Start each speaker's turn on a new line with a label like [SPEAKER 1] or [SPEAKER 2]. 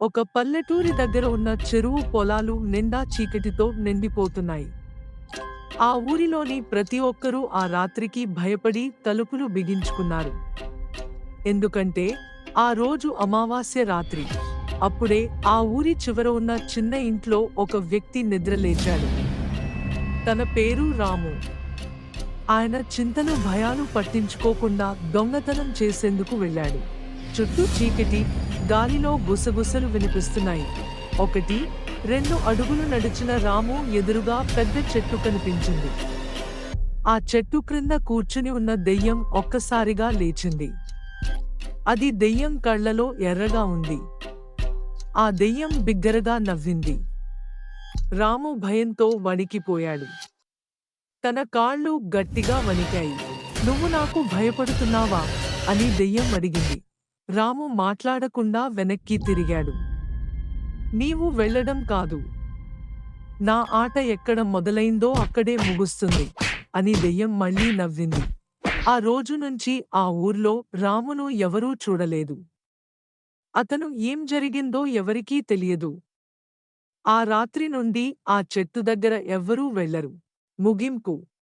[SPEAKER 1] ఒక పల్లెటూరి దగ్గర ఉన్న చెరువు పొలాలు నిండా చీకటితో నిండిపోతున్నాయి. ఆ ఊరిలోని ప్రతి ఒక్కరూ ఆ రాత్రికి భయపడి తలుపులు బిగించుకున్నారు. ఎందుకంటే ఆ రోజు అమావాస్య రాత్రి. అప్పుడే ఆ ఊరి చివర ఉన్న చిన్న ఇంట్లో ఒక వ్యక్తి నిద్రలేచాడు తన పేరు రాము. ఆయన చింతన భయాలు పట్టించుకోకుండా దొంగతనం చేసేందుకు వెళ్ళాడు. చుట్టూ చీకటి గాలిలో గుసగుసలు వినిపిస్తున్నాయి. ఒకటి రెండు అడుగులు నడిచిన రాము ఎదురుగా పెద్ద చెట్టు కనిపించింది. ఆ చెట్టు క్రింద కూర్చుని ఉన్న దెయ్యం ఒక్కసారిగా లేచింది. అది దెయ్యం కళ్ళలో ఎర్రగా ఉంది. ఆ దెయ్యం బిగ్గరగా నవ్వింది. రాము భయంతో వణికిపోయాడు. తన కాళ్ళు గట్టిగా వణికాయి. నువ్వు నాకు భయపడుతున్నావా? అని దెయ్యం అడిగింది. రాము మాట్లాడకుండా వెనక్కి తిరిగాడు. నీవు వెళ్ళడం కాదు. నా ఆట ఎక్కడ మొదలైందో అక్కడే ముగుస్తుంది అని దెయ్యం మళ్ళీ నవ్వింది. ఆ రోజు నుంచి ఆ ఊర్లో రామును ఎవరూ చూడలేదు. అతను ఏం జరిగిందో ఎవరికీ తెలియదు. ఆ రాత్రి నుండి ఆ చెట్టు దగ్గర ఎవ్వరూ వెళ్ళరు ముగింపు.